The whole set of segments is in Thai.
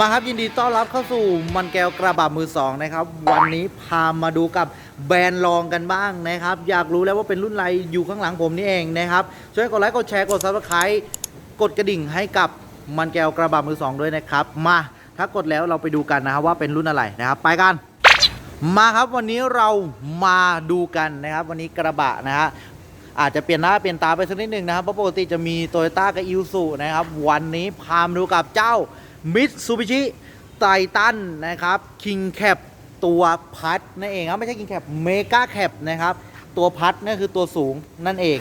มาครับยินดีต้อนรับเข้าสู่มันแก้วกระบะมือสองนะครับ วันนี้พามาดูกับแบรนด์รองกันบ้างนะครับ อยากรู้แล้วว่าเป็นรุ่นอะไรอยู่ข้างหลังผมนี่เองนะครับ ช่วยกดไลค์กดแชร์กดซับสไครต์กดกระดิ่งให้กับมันแก้วกระบะมือสองด้วยนะครับ มาถ้ากดแล้วเราไปดูกันนะครับว่าเป็นรุ่นอะไรนะครับไปกัน มาครับวันนี้เรามาดูกันนะครับ วันนี้กระบะนะฮะอาจจะเปลี่ยนหน้าเปลี่ยนตาไปสักนิดหนึ่งนะครับเพราะปกติจะมีโตโยต้ากับอิ s ซูนะครับ วันนี้พามาดูกับเจ้า มิตซูบิชิไททันนะครับคิงแคปตัวพัดนั่นเองครับไม่ใช่คิงแคปเมกาแคปนะครับตัวพัดนั่นคือตัวสูงนั่นเอง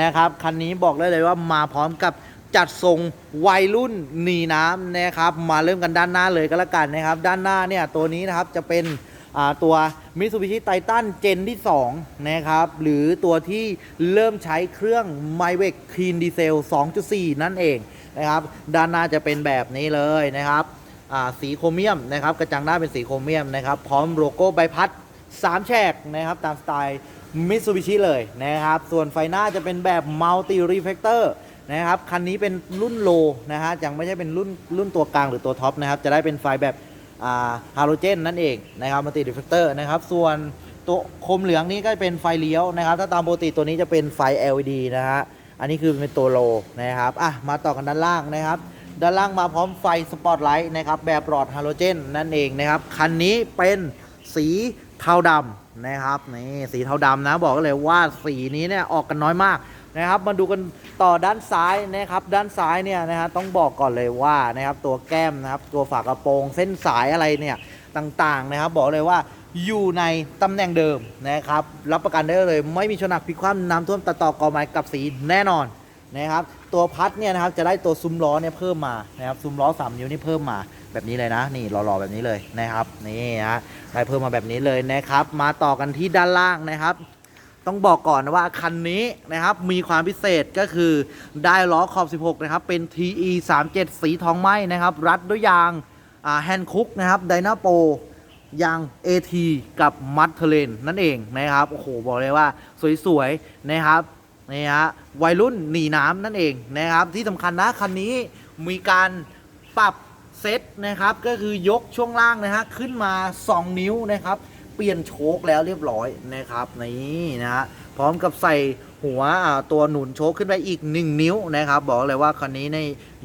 นะครับคันนี้บอกได้เลยว่ามาพร้อมกับจัดทรงวัยรุ่นหนีน้ำนะครับมาเริ่มกันด้านหน้าเลยก็แล้วกันนะครับด้านหน้าเนี่ยตัวนี้นะครับจะเป็นตัว Mitsubishi Titan Gen ที่2นะครับหรือตัวที่เริ่มใช้เครื่อง m y v e c Clean Diesel 2.4 นั่นเอง นะครับด้านหน้าจะเป็นแบบนี้เลยนะครับสีโครเมียมนะครับกระจังหน้าเป็นสีโครเมียมนะครับพร้อมโลโก้ใบพัด 3 แฉกนะครับตามสไตล์ Mitsubishi เลยนะครับส่วนไฟหน้าจะเป็นแบบ Multi Reflector นะครับคันนี้เป็นรุ่นโลนะฮะยังไม่ใช่เป็นรุ่นรุ่นตัวกลางหรือตัวท็อปนะครับจะได้เป็นไฟแบบฮาโลเจนนั่นเองนะครับมัลติดิเฟกเตอร์นะครับส่วนตัวคมเหลืองนี้ก็เป็นไฟเลี้ยวนะครับถ้าตามปกติตัวนี้จะเป็นไฟ LED นะฮะ อันนี้คือเป็นตัวโลนะครับอะมาต่อกันด้านล่างนะครับ ด้านล่างมาพร้อมไฟสปอตไลท์นะครับแบบหลอดฮาโลเจนนั่นเองนะครับคันนี้เป็นสีเทาดำนะครับนี่สีเทาดำนะบอกเลยว่าสีนี้เนี่ยออกกันน้อยมากนะครับมาดูกันต่อด้านซ้ายนะครับด้านซ้ายเนี่ยนะฮะต้องบอกก่อนเลยว่านะครับตัวแก้มนะครับตัวฝากระโปรงเส้นสายอะไรเนี่ยต่างๆนะครับ บอกเลยว่า อยู่ในตำแหน่งเดิมนะครับรับประกันได้เลย ไม่มีชนหนักพิคว่ำน้ำท่วมตัดต่อกอไม้กับสีแน่นอนนะครับตัวพัดเนี่ยนะครับจะได้ตัวซุ้มล้อเนี่ยเพิ่มมานะครับซุ้มล้อ 3 นิ้วนี่เพิ่มมาแบบนี้เลยนะ นี่หล่อๆแบบนี้เลยนะครับนี่ฮะได้เพิ่มมาแบบนี้เลยนะครับ มาต่อกันที่ด้านล่างนะครับ ต้องบอกก่อนนะว่าคันนี้นะครับมีความพิเศษก็คือได้ล้อขอบ 16 นะครับเป็น TE 37 สีทองไหมนะครับ รัดด้วยยางแฮนด์คุกนะครับไดนาโป ยาง AT กับมัดเทเลนนั่นเองนะครับ โอ้โห บอกเลยว่าสวยๆนะครับนี่ฮะวัยรุ่นหนีน้ำนั่นเองนะครับ ที่สำคัญนะคันนี้มีการปรับเซตนะครับ ก็คือยกช่วงล่างนะฮะขึ้นมา 2 นิ้วนะครับ เปลี่ยนโชคแล้วเรียบร้อยนะครับนี่นะฮะพร้อมกับใส่หัวตัวหนุนโชคขึ้นไปอีก 1 นิ้วนะครับ บอกเลยว่าคันนี้ใน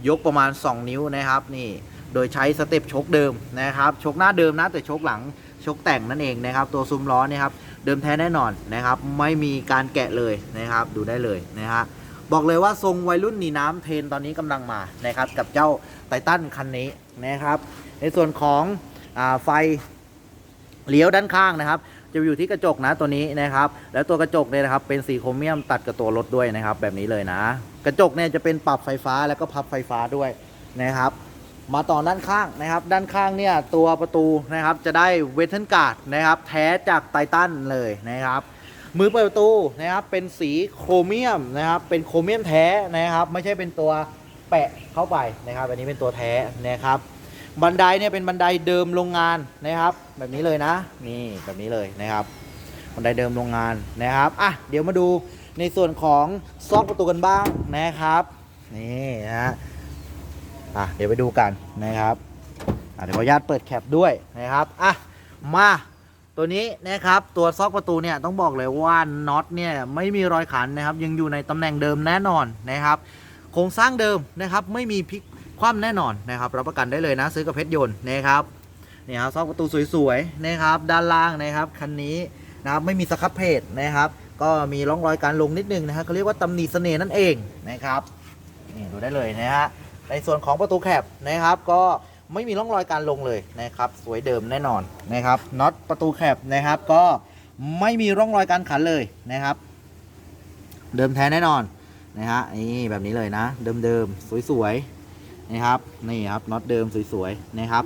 ยกประมาณ 2 นิ้วนะครับนี่ โดยใช้สเต็ปชคเดิมนะครับชคหน้าเดิมนะแต่ชคหลังชคแต่งนั่นเองนะครับ ตัวซุ้มล้อเนี่ยครับเดิมแท้แน่นอนนะครับ ไม่มีการแกะเลยนะครับ ดูได้เลยนะฮะบอกเลยว่าทรงวัยรุ่นหนีน้ำเทนตอนนี้กำลังมานะครับ กับเจ้าไททันคันนี้นะครับ ในส่วนของอไฟเลี้ยวด้านข้างนะครับ จะอยู่ที่กระจกนะตัวนี้นะครับ แล้วตัวกระจกเนี่ยนะครับ เป็นสีโครเมียมตัดกับตัวรถด้วยนะครับ แบบนี้เลยนะ กระจกเนี่ยจะเป็นปรับไฟฟ้าแล้วก็พับไฟฟ้าด้วยนะครับ มาต่อด้านข้างนะครับ ด้านข้างเนี่ยตัวประตูนะครับจะได้เวทเทนการ์ดนะครับ แท้จากไททันเลยนะครับ มือเปิดประตูนะครับเป็นสีโครเมียมนะครับ เป็นโครเมียมแท้นะครับ ไม่ใช่เป็นตัวแปะเข้าไปนะครับ อันนี้เป็นตัวแท้นะครับ บันไดเนี่ยเป็นบันไดเดิมโรงงานนะครับ แบบนี้เลยนะ นี่แบบนี้เลยนะครับ บันไดเดิมโรงงานนะครับอะเดี๋ยวมาดูในส่วนของซอกประตูกันบ้างนะครับ นี่นะฮะ อะเดี๋ยวไปดูกันนะครับอะเดี๋ยวขออนุญาตเปิดแคปด้วยนะครับอะมาตัวนี้นะครับตัวซอกประตูเนี่ยต้องบอกเลยว่าน็อตเนี่ยไม่มีรอยขันนะครับยังอยู่ในตำแหน่งเดิมแน่นอนนะครับโครงสร้างเดิมนะครับไม่มีพลิกคว่ำแน่นอนนะครับรับประกันได้เลยนะซื้อกับเพชรยนต์นะครับนี่ครับซอกประตูสวยๆนะครับด้านล่างนะครับคันนี้นะครับไม่มีสครับเพจนะครับก็มีร่องรอยการลงนิดนึงนะครับเขาเรียกว่าตำหนิเสน่ห์นั่นเองนะครับนี่ดูได้เลยนะฮะ ในส่วนของประตูแคบนะครับ ก็ไม่มีร่องรอยการลงเลยนะครับ สวยเดิมแน่นอนนะครับน็อตประตูแคบนะครับ ก็ไม่มีร่องรอยการขันเลยนะครับ เดิมแท้แน่นอนนะฮะนี่แบบนี้เลยนะ เดิมๆสวยๆนะครับนี่ครับน็อตเดิมสวยๆนะครับ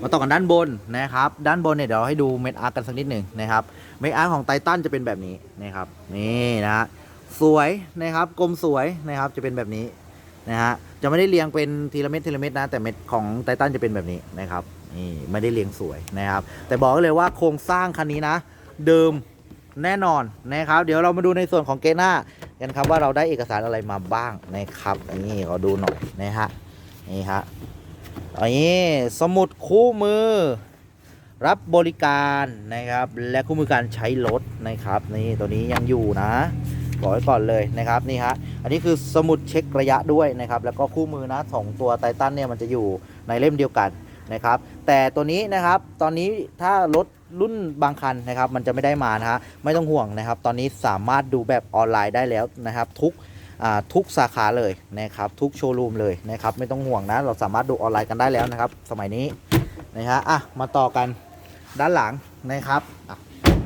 มาต่อกันด้านบนนะครับ ด้านบนเนี่ยเดี๋ยวให้ดูเม็ดอาร์กันสักนิดหนึ่งนะครับเม็ดอาร์ของไททันจะเป็นแบบนี้นะครับนี่นะฮะสวยนะครับกลมสวยนะครับจะเป็นแบบนี้ นะฮะจะไม่ได้เรียงเป็นทีละเม็ดทีละเม็ดนะ แต่เม็ดของไททันจะเป็นแบบนี้นะครับนี่ไม่ได้เรียงสวยนะครับ แต่บอกเลยว่าโครงสร้างคันนี้นะ เดิมแน่นอนนะครับ เดี๋ยวเรามาดูในส่วนของเกหน้ากันครับว่าเราได้เอกสารอะไรมาบ้างนะครับนี่ขอดูหน่อยนะฮะนี่ฮะอันนี้สมุดคู่มือรับบริการนะครับ และคู่มือการใช้รถนะครับ นี่ตัวนี้ยังอยู่นะ บอกไว้ก่อนเลยนะครับนี่ฮะอันนี้คือสมุดเช็คระยะด้วยนะครับแล้วก็คู่มือนะสองตัวไททันเนี่ยมันจะอยู่ในเล่มเดียวกันนะครับแต่ตัวนี้นะครับตอนนี้ถ้ารถรุ่นบางคันนะครับมันจะไม่ได้มานะฮะไม่ต้องห่วงนะครับ ตอนนี้สามารถดูแบบออนไลน์ได้แล้วนะครับ ทุกทุกสาขาเลยนะครับทุกโชว์รูมเลยนะครับไม่ต้องห่วงนะเราสามารถดูออนไลน์กันได้แล้วนะครับ สมัยนี้นะฮะอะมาต่อกันด้านหลังนะครับ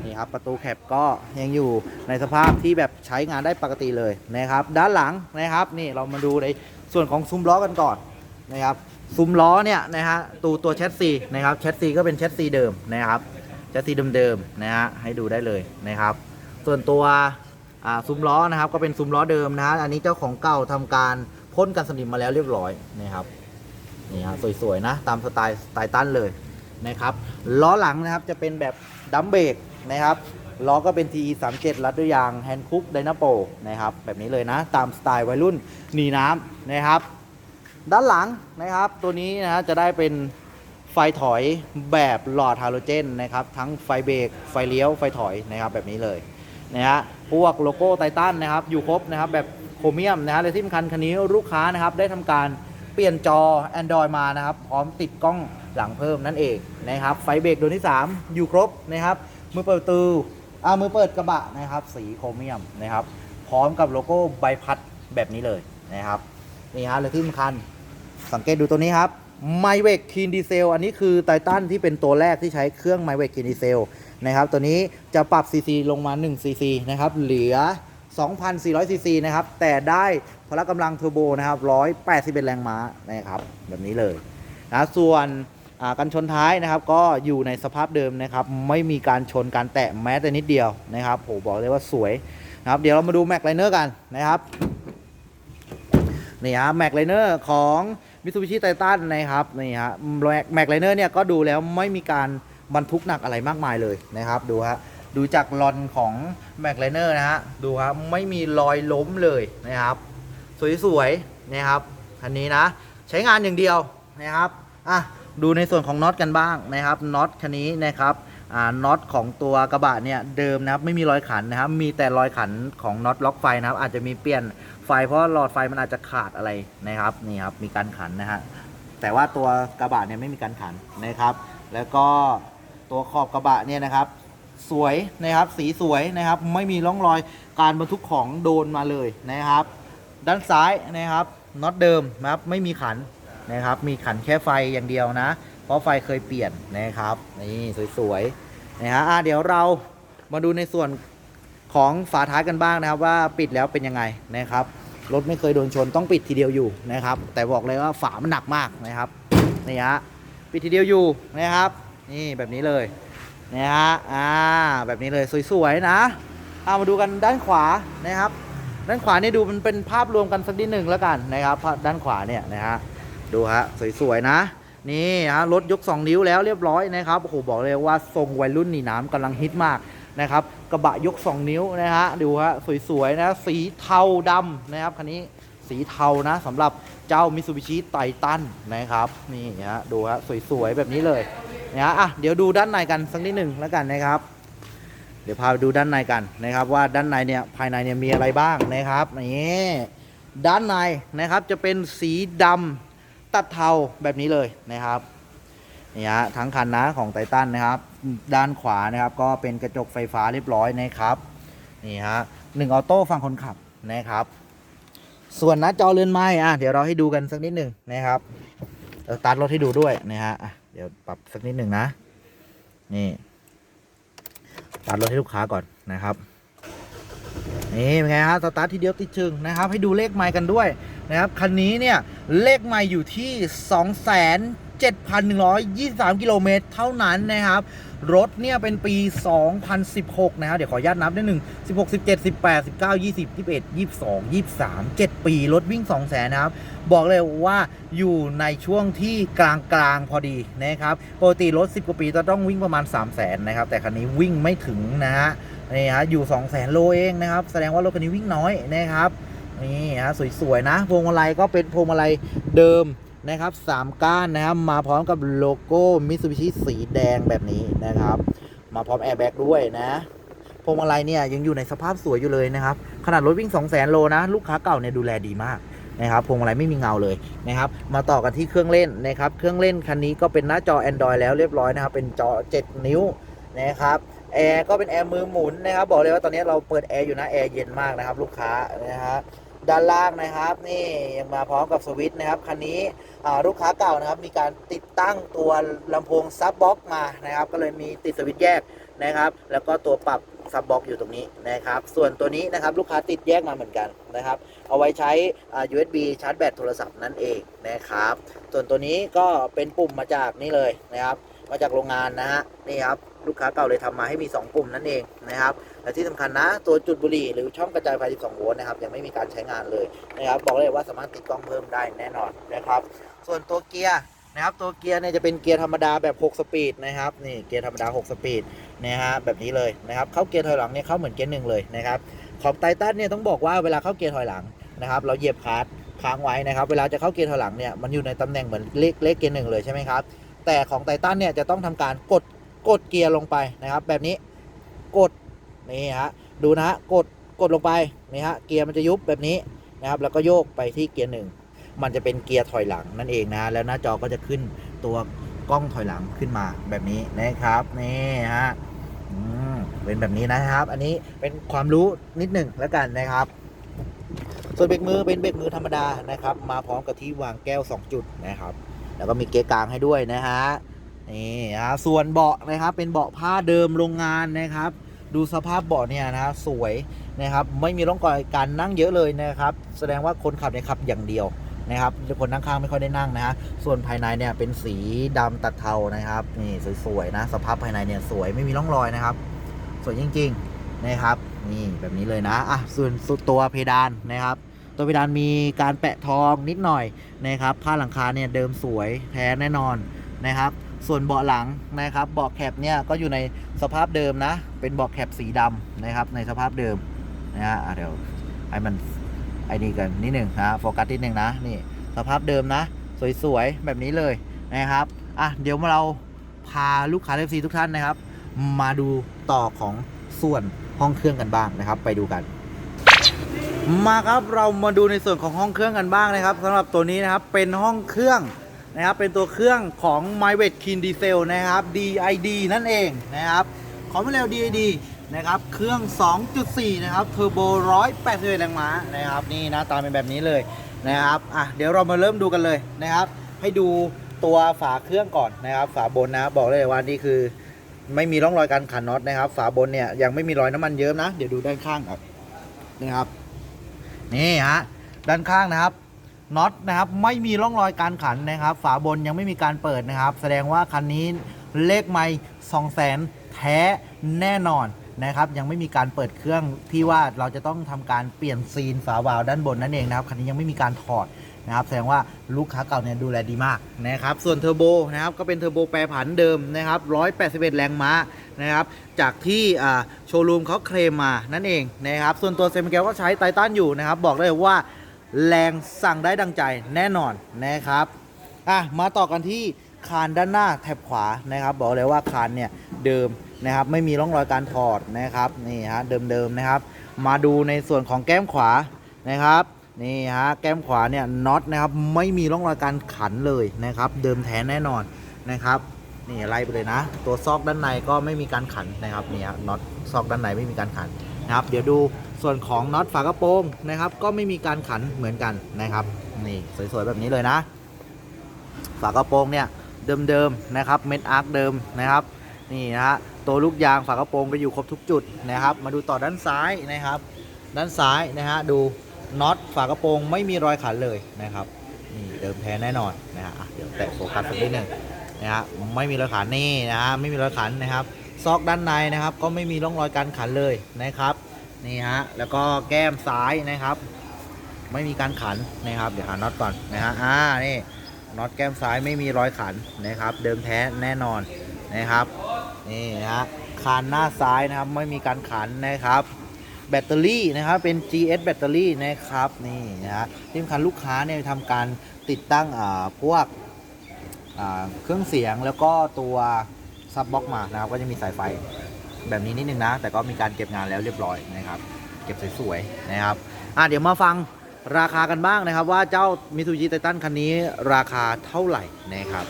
นี่ครับประตูแคปก็ยังอยู่ในสภาพที่แบบใช้งานได้ปกติเลยนะครับ ด้านหลังนะครับนี่เรามาดูในส่วนของซุ้มล้อกันก่อนนะครับซุ้มล้อเนี่ยนะฮะตัวตัวแชสซีนะครับแชสซีก็เป็นแชสซีเดิมนะครับแชสซีเดิมๆนะฮะให้ดูได้เลยนะครับ ส่วนตัวซุ้มล้อนะครับก็เป็นซุ้มล้อเดิมนะฮะอันนี้เจ้าของเก่าทำการพ่นกันสนิมมาแล้วเรียบร้อยนะครับนี่ฮะสวยๆนะตามสไตล์สไตล์ตันเลยนะครับล้อหลังนะครับจะเป็นแบบดัมเบรก นะครับล้อก็เป็น TE 3 7รัดด้วยยางแฮนด์คุกไดนาโปนะครับแบบนี้เลยนะ ตามสไตล์วัยรุ่นหนีน้ำนะครับ ด้านหลังนะครับ ตัวนี้นะฮะจะได้เป็นไฟถอยแบบหลอดฮาโลเจนนะครับ ทั้งไฟเบรกไฟเลี้ยวไฟถอยนะครับแบบนี้เลยนะฮะพวกโลโก้ไททันนะครับ อยู่ครบนะครับแบบโครเมียมนะฮะและที่สำคัญคันนี้ลูกค้านะครับได้ทำการเปลี่ยนจอ Android มานะครับ พร้อมติดกล้องหลังเพิ่มนั่นเองนะครับไฟเบรกดวงที่ 3 อยู่ครบนะครับ มือเปิดประตูอ่ามือเปิดกระบะนะครับ สีโครเมียมนะครับ พร้อมกับโลโก้ใบพัดแบบนี้เลยนะครับนี่ฮะและที่สำคัญสังเกตดูตัวนี้ครับ m y w e c Clean Diesel อันนี้คือไททันที่เป็นตัวแรกที่ใช้เครื่อง m y w e c Clean Diesel นะครับ ตัวนี้จะปรับ CC ลงมา1 CC นะครับ เหลือ 2,400 CC นะครับ แต่ได้พละกำลังเทอร์โบนะครับ 181 แรงม้านะครับ แบบนี้เลยนะส่วน กันชนท้ายนะครับก็อยู่ในสภาพเดิมนะครับไม่มีการชนการแตะแม้แต่นิดเดียวนะครับโหบอกเลยว่าสวยนะครับเดี๋ยวเรามาดูแม็กไลเนอร์กันนะครับนี่ฮะแม็กไลเนอร์ของมิ t ซูบิชิไททันนะครับนี่ฮะแม็กไลเนอร์เนี่ยก็ดูแล้วไม่มีการบรรทุกหนักอะไรมากมายเลยนะครับดูฮะดูจากลอนของแม็กไลเนอร์นะฮะดูครับไม่มีรอยล้มเลยนะครับ สวยๆนะครับคันนี้นะ ใช้งานอย่างเดียวนะครับอะ ดูในส่วนของน็อตกันบ้างนะครับน็อตคันนี้นะครับน็อตของตัวกระบะเนี่ยเดิมนะครับไม่มีรอยขันนะครับมีแต่รอยขันของน็อตล็อกไฟนะครับอาจจะมีเปลี่ยนไฟเพราะหลอดไฟมันอาจจะขาดอะไรนะครับนี่ครับมีการขันนะฮะแต่ว่าตัวกระบะเนี่ยไม่มีการขันนะครับ แล้วก็ตัวขอบกระบะเนี่ยนะครับสวยนะครับสีสวยนะครับไม่มีร่องรอยการบรรทุกของโดนมาเลยนะครับ ด้านซ้ายนะครับน็อตเดิมนะครับไม่มีขัน นะครับ มีขันแค่ไฟอย่างเดียวนะ เพราะไฟเคยเปลี่ยนนะครับ นี่สวยๆนะฮะอะเดี๋ยวเรามาดูในส่วนของฝาท้ายกันบ้างนะครับว่าปิดแล้วเป็นยังไงนะครับ รถไม่เคยโดนชนต้องปิดทีเดียวอยู่นะครับ แต่บอกเลยว่าฝามันหนักมากนะครับนี่ฮะปิดทีเดียวอยู่นะครับ นี่แบบนี้เลยนะฮะอ่าแบบนี้เลยสวยๆนะเอามาดูกันด้านขวานะครับ ด้านขวานี่ดูมันเป็นภาพรวมกันสักนิดหนึ่งแล้วกันนะครับภาพด้านขวาเนี่ยนะฮะ ดูฮะสวยๆนะ นี่ฮะรถยก 2 นิ้วแล้วเรียบร้อยนะครับโอ้โหบอกเลยว่าทรงวัยรุ่นหนีน้ำกำลังฮิตมากนะครับกระบะยก 2 นิ้วนะฮะดูฮะสวยๆนะสีเทาดำนะครับคันนี้สีเทานะสำหรับเจ้ามิ t ซูบิชิไททันนะครับนี่ฮะดูฮะสวยๆแบบนี้เลยนะฮะอะเดี๋ยวดูด้านในกันสักนิดหนึ่งแล้วกันนะครับเดี๋ยวพาไปดูด้านในกันนะครับ ว่าด้านในเนี่ยภายในเนี่ยมีอะไรบ้างนะครับนี่ด้านในนะครับจะเป็นสีดำ ตัดเทาแบบนี้เลยนะครับนี่ฮะทั้งคันนะของไททันนะครับ ด้านขวานะครับก็เป็นกระจกไฟฟ้าเรียบร้อยนะครับนี่ฮะหนึ่งออโต้ฝั่งคนขับนะครับ ส่วนหน้าจอเรือนไม้อะเดี๋ยวเราให้ดูกันสักนิดหนึ่งนะครับเออตัดรถให้ดูด้วยนะฮะเดี๋ยวปรับสักนิดหนึ่งนะ นี่ตัดรถให้ลูกค้าก่อนนะครับนี่เป็นไงฮะสตาร์ททีเดียวติดชึงนะครับ ให้ดูเลขไมล์กันด้วย นะครับคันนี้เนี่ยเลขไมล์อยู่ที่27,123 กิโลเมตรเท่านั้นนะครับ รถเนี่ยเป็นปี 2016 นะครับ เดี๋ยวขออนุญาตนับนิดหนึ่ง16 17 18 19 20 21 22 23 7 ปี รถวิ่ง2 0 0 0 0นะครับ บอกเลยว่าอยู่ในช่วงที่กลางกลางๆพอดีนะครับ ปกติรถ 10 กว่าปีจะต้องวิ่งประมาณ3 0 0 0 0นนะครับ แต่คันนี้วิ่งไม่ถึงนะฮะ นี่ฮะ อยู่2 0 0 0 0 0โลเองนะครับ แสดงว่ารถคันนี้วิ่งน้อยนะครับ นี่ฮะสวยๆนะ พวงมาลัยก็เป็นพวงมาลัยเดิมนะครับสามก้านนะครับมาพร้อมกับโลโก้มิ t ซูบิชิสีแดงแบบนี้นะครับ มาพร้อมแอร์แบ็กด้วยนะพวงมาลัยเนี่ยยังอยู่ในสภาพสวยอยู่เลยนะครับ ขนาดรถวิ่ง2 0 0 0 0 0โลนะ ลูกค้าเก่าเนี่ยดูแลดีมากนะครับพวงมาลัยไม่มีเงาเลยนะครับมาต่อกันที่เครื่องเล่นนะครับเครื่องเล่นคันนี้ก็เป็นหน้าจอ Android แล้วเรียบร้อยนะครับเป็นจอ 7 นิ้วนะครับแอร์ก็เป็นแอร์มือหมุนนะครับบอกเลยว่าตอนนี้เราเปิดแอร์อยู่นะแอร์เย็นมากนะครับลูกค้านะฮะ ด้านล่างนะครับ นี่ยังมาพร้อมกับสวิตช์นะครับคันนี้ลูกค้าเก่านะครับ มีการติดตั้งตัวลำโพงซับบ็อกมานะครับ ก็เลยมีติดสวิตช์แยกนะครับ แล้วก็ตัวปรับซับบ็อกอยู่ตรงนี้นะครับ ส่วนตัวนี้นะครับลูกค้าติดแยกมาเหมือนกันนะครับ เอาไว้ใช้ USB ชาร์จแบตโทรศัพท์นั่นเองนะครับ ส่วนตัวนี้ก็เป็นปุ่มมาจากนี่เลยนะครับ มาจากโรงงานนะฮะนี่ครับลูกค้าเก่าเลยทำมาให้มี 2 ปุ่มนั่นเองนะครับ และที่สำคัญนะ ตัวจุดบุหรี่หรือช่องกระจายไฟ 12 โวลต์นะครับยังไม่มีการใช้งานเลยนะครับ บอกเลยว่าสามารถติดกล้องเพิ่มได้แน่นอนนะครับ ส่วนตัวเกียร์นะครับตัวเกียร์เนี่ยจะเป็นเกียร์ธรรมดาแบบ 6 สปีดนะครับนี่เกียร์ธรรมดา 6 สปีดนะฮะแบบนี้เลยนะครับเข้าเกียร์ถอยหลังเนี่ยเข้าเหมือนเกียร์หนึ่งเลยนะครับของไททันเนี่ยต้องบอกว่าเวลาเข้าเกียร์ถอยหลังนะครับเราเหยียบคลัตช์ค้างไว้นะครับเวลาจะเข้าเกียร์ถอยหลังเนี่ยมันอยู่ในตำแหน่งเหมือนเลขเลขเกียร์หนึ่งเลยใช่ไหมครับแต่ของไททันเนี่ยจะต้องทำการกดกดเกียร์ลงไปนะครับแบบนี้กด นี่ฮะดูนะฮะกดกดลงไปนี่ฮะเกียร์มันจะยุบแบบนี้นะครับแล้วก็โยกไปที่เกียร์หนึ่งมันจะเป็นเกียร์ถอยหลังนั่นเองนะแล้วหน้าจอก็จะขึ้นตัวกล้องถอยหลังขึ้นมาแบบนี้นะครับนี่ฮะเป็นแบบนี้นะครับ อันนี้เป็นความรู้นิดหนึ่งแล้วกันนะครับ ส่วนเบรกมือเป็นเบรกมือธรรมดานะครับ มาพร้อมกับที่วางแก้ว 2 จุดนะครับ แล้วก็มีเกียร์กลางให้ด้วยนะฮะนี่ฮะส่วนเบาะนะครับเป็นเบาะผ้าเดิมโรงงานนะครับ ดูสภาพเบาะเนี่ยนะสวยนะครับไม่มีร่องรอยการนั่งเยอะเลยนะครับ แสดงว่าคนขับเนี่ยขับอย่างเดียวนะครับคนนั่งข้างไม่ค่อยได้นั่งนะฮะส่วนภายในเนี่ยเป็นสีดำตัดเทานะครับนี่สวยๆนะสภาพภายในเนี่ยสวยไม่มีร่องรอยนะครับ สวยจริงๆนะครับนี่แบบนี้เลยนะอะส่วนตัวเพดานนะครับ ตัวเพดานมีการแปะทองนิดหน่อยนะครับผ้าหลังคาเนี่ยเดิมสวยแท้แน่นอนนะครับ ส่วนเบาะหลังนะครับเบาะแคปเนี่ยก็อยู่ในสภาพเดิมนะ เป็นเบาะแคปสีดำนะครับ ในสภาพเดิมนะฮะเดี๋ยวให้มันไอ้นี่กันนิดหนึ่งนะโฟกัสนิดหนึ่งนะนี่สภาพเดิมนะ สวยๆ แบบนี้เลยนะครับอะเดี๋ยวเราพาลูกค้าเอฟซีทุกท่านนะครับ มาดูต่อของส่วนห้องเครื่องกันบ้างนะครับ ไปดูกัน มาครับเรามาดูในส่วนของห้องเครื่องกันบ้างนะครับสำหรับตัวนี้นะครับเป็นห้องเครื่อง นะครับเป็นตัวเครื่องของ m y w e t k i n Diesel นะครับ DID นั่นเองนะครับของมาเร็ว DID นะครับเครื่อง 2.4 นะครับเทอร์โบ181แรงม้านะครับนี่หนะตามเป็นแบบนี้เลยนะครับอะเดี๋ยวเรามาเริ่มดูกันเลยนะครับ ให้ดูตัวฝาเครื่องก่อนนะครับ ฝาบนนะบอกเลยว่านี่คือไม่มีร่องรอยการขันน็อตนะครับ ฝาบนเนี่ยยังไม่มีรอยน้ำมันเยิ้มนะ เดี๋ยวดูด้านข้างก่อนนะครับนี่ฮะด้านข้างนะครับ น็อตนะครับไม่มีร่องรอยการขันนะครับ ฝาบนยังไม่มีการเปิดนะครับ แสดงว่าคันนี้เลขไม่สองแสนแท้แน่นอนนะครับ ยังไม่มีการเปิดเครื่องที่ว่าเราจะต้องทำการเปลี่ยนซีนฝาวาล์วด้านบนนั่นเองนะครับคันนี้ยังไม่มีการถอดนะครับแสดงว่าลูกค้าเก่าเนี่ยดูแลดีมากนะครับส่วนเทอร์โบนะครับก็เป็นเทอร์โบแปรผันเดิมนะครับ181 แรงม้านะครับจากที่โชว์รูมเขาเคลมมานั่นเองนะครับส่วนตัวเซมิเกลก็ใช้ไททันอยู่นะครับบอกได้เลยว่า แรงสั่งได้ดังใจแน่นอนนะครับอะมาต่อกันที่คานด้านหน้าแถบขวานะครับ บอกเลยว่าคานเนี่ยเดิมนะครับ ไม่มีร่องรอยการถอดนะครับนี่ฮะเดิมๆนะครับ มาดูในส่วนของแก้มขวานะครับนี่ฮะแก้มขวาเนี่ยน็อตนะครับไม่มีร่องรอยการขันเลยนะครับ เดิมแท้แน่นอนนะครับนี่ไล่ไปเลยนะ ตัวซอกด้านในก็ไม่มีการขันนะครับนี่ฮะน็อตซอกด้านในไม่มีการขันนะครับ เดี๋ยวดู ส่วนของน็อตฝากระโปรงนะครับ ก็ไม่มีการขันเหมือนกันนะครับนี่สวยๆแบบนี้เลยนะ ฝากระโปรงเนี่ยเดิมๆนะครับเม็ดอาร์คเดิมนะครับนี่นะฮะตัวลูกยางฝากระโปรงก็อยู่ครบทุกจุดนะครับ มาดูต่อด้านซ้ายนะครับ ด้านซ้ายนะฮะดูน็อตฝากระโปรงไม่มีรอยขันเลยนะครับนี่เดิมแท้แน่นอนนะฮะเดี๋ยวแตะโฟกัสสักนิดหนึ่งนะฮะไม่มีรอยขันนี่นะฮะไม่มีรอยขันนะครับ ซอกด้านในนะครับ ก็ไม่มีร่องรอยการขันเลยนะครับ นี่ฮะ แล้วก็แก้มซ้ายนะครับ ไม่มีการขันนะครับ เดี๋ยวหาน็อตก่อนนะฮะ อ่า นี่น็อตแก้มซ้ายไม่มีรอยขันนะครับ เดิมแท้แน่นอนนะครับ นี่ฮะคานหน้าซ้ายนะครับ ไม่มีการขันนะครับ แบตเตอรี่นะครับ เป็น GS แบตเตอรี่นะครับ นี่นะฮะที่สำคัญลูกค้าเนี่ยทำการติดตั้งอ่าพวกอ่าเครื่องเสียงแล้วก็ตัวซับบ็อกมานะครับ ก็จะมีสายไฟ แบบนี้นิดนึงนะ แต่ก็มีการเก็บงานแล้วเรียบร้อยนะครับ เก็บสวยๆนะครับอะเดี๋ยวมาฟังราคากันบ้างนะครับ ว่าเจ้ามิ t ู b ิไททันคันนี้ราคาเท่าไหร่นะครับ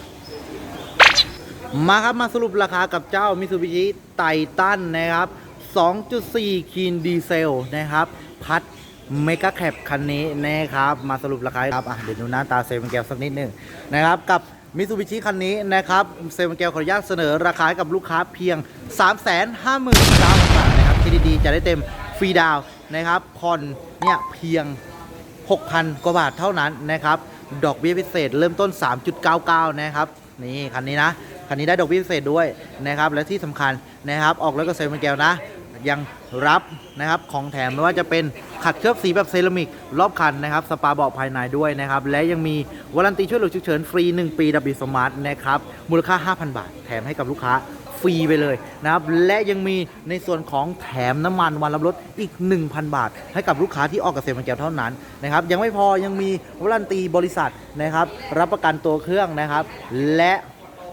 มาครับมาสรุปราคากับเจ้า Mitsubishi Titan นะครับ 2.4 คีนดีเซลนะครับ พัดเมกาแคปคันนี้นะครับ มาสรุปราคาครับอะเดี๋ยวดูหน้าตาเซเว่นแก้วสักนิดหนึ่งนะครับกับ มิ t ูบิชิคันนี้นะครับเซเว่นแก้วขออนุญาตเสนอราคาให้กับลูกค้าเพียง 359,000บาทนะครับที่ดีๆจะได้เต็มฟรีดาวนะครับผ่อนเนี่ยเพียง 6,000 กว่าบาทเท่านั้นนะครับดอกเบี้ยพิเศษเริ่มต้น 3.99 นะครับนี่คันนี้นะคันนี้ได้ดอกเบี้ยพิเศษด้วยนะครับและที่สำคัญนะครับออกรถกับเซลมันแก้วนะ ยังรับนะครับของแถมไม่ว่าจะเป็นขัดเคลือบสีแบบเซรามิกรอบคันนะครับสปาเบาะภายในด้วยนะครับ และยังมีวารันตีช่วยเหลือฉุกเฉินฟรี 1 ปีดับบิสมาร์ทนะครับมูลค่า 5,000 บาท แถมให้กับลูกค้าฟรีไปเลยนะครับ และยังมีในส่วนของแถมน้ำมันวันรับรถอีก 1,000 บาท ให้กับลูกค้าที่ออกเกษตรมันแก้วเท่านั้นนะครับ ยังไม่พอยังมีวารันตีบริษัทนะครับ รับประกันตัวเครื่องนะครับ และ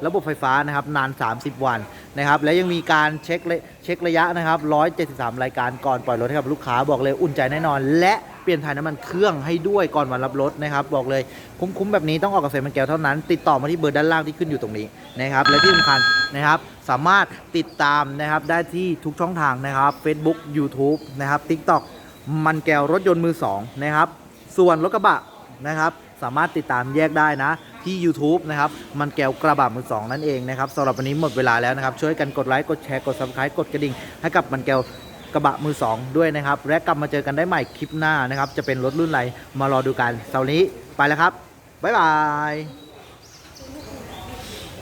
ระบบไฟฟ้านะครับนาน 30 วันนะครับและยังมีการเช็คเช็คระยะนะครับ 173 รายการก่อนปล่อยรถให้กับลูกค้าบอกเลยอุ่นใจแน่นอน และเปลี่ยนถ่ายน้ำมันเครื่องให้ด้วยก่อนวันรับรถนะครับบอกเลยคุ้มๆแบบนี้ต้องออกเกษตรมันแก้วเท่านั้น ติดต่อมาที่เบอร์ด้านล่างที่ขึ้นอยู่ตรงนี้นะครับและที่สำคัญนะครับสามารถติดตามนะครับได้ที่ทุกช่องทางนะครับ Facebook YouTube นะครับ TikTok มันแก้วรถยนต์มือสองนะครับส่วนรถกระบะนะครับสามารถติดตามแยกได้นะ ที่ YouTube นะครับ มันแก้วกระบะมือสองนั่นเองนะครับสำหรับวันนี้หมดเวลาแล้วนะครับ ช่วยกันกดไลค์ กดแชร์ กดซับสไครต์กดกระดิ่ง ให้กับมันแก้วกระบะมือสองด้วยนะครับ และกลับมาเจอกันได้ใหม่คลิปหน้านะครับ จะเป็นรถรุ่นไหนมารอดูกันเสาร์นี้ไปแล้วครับบ๊ายบาย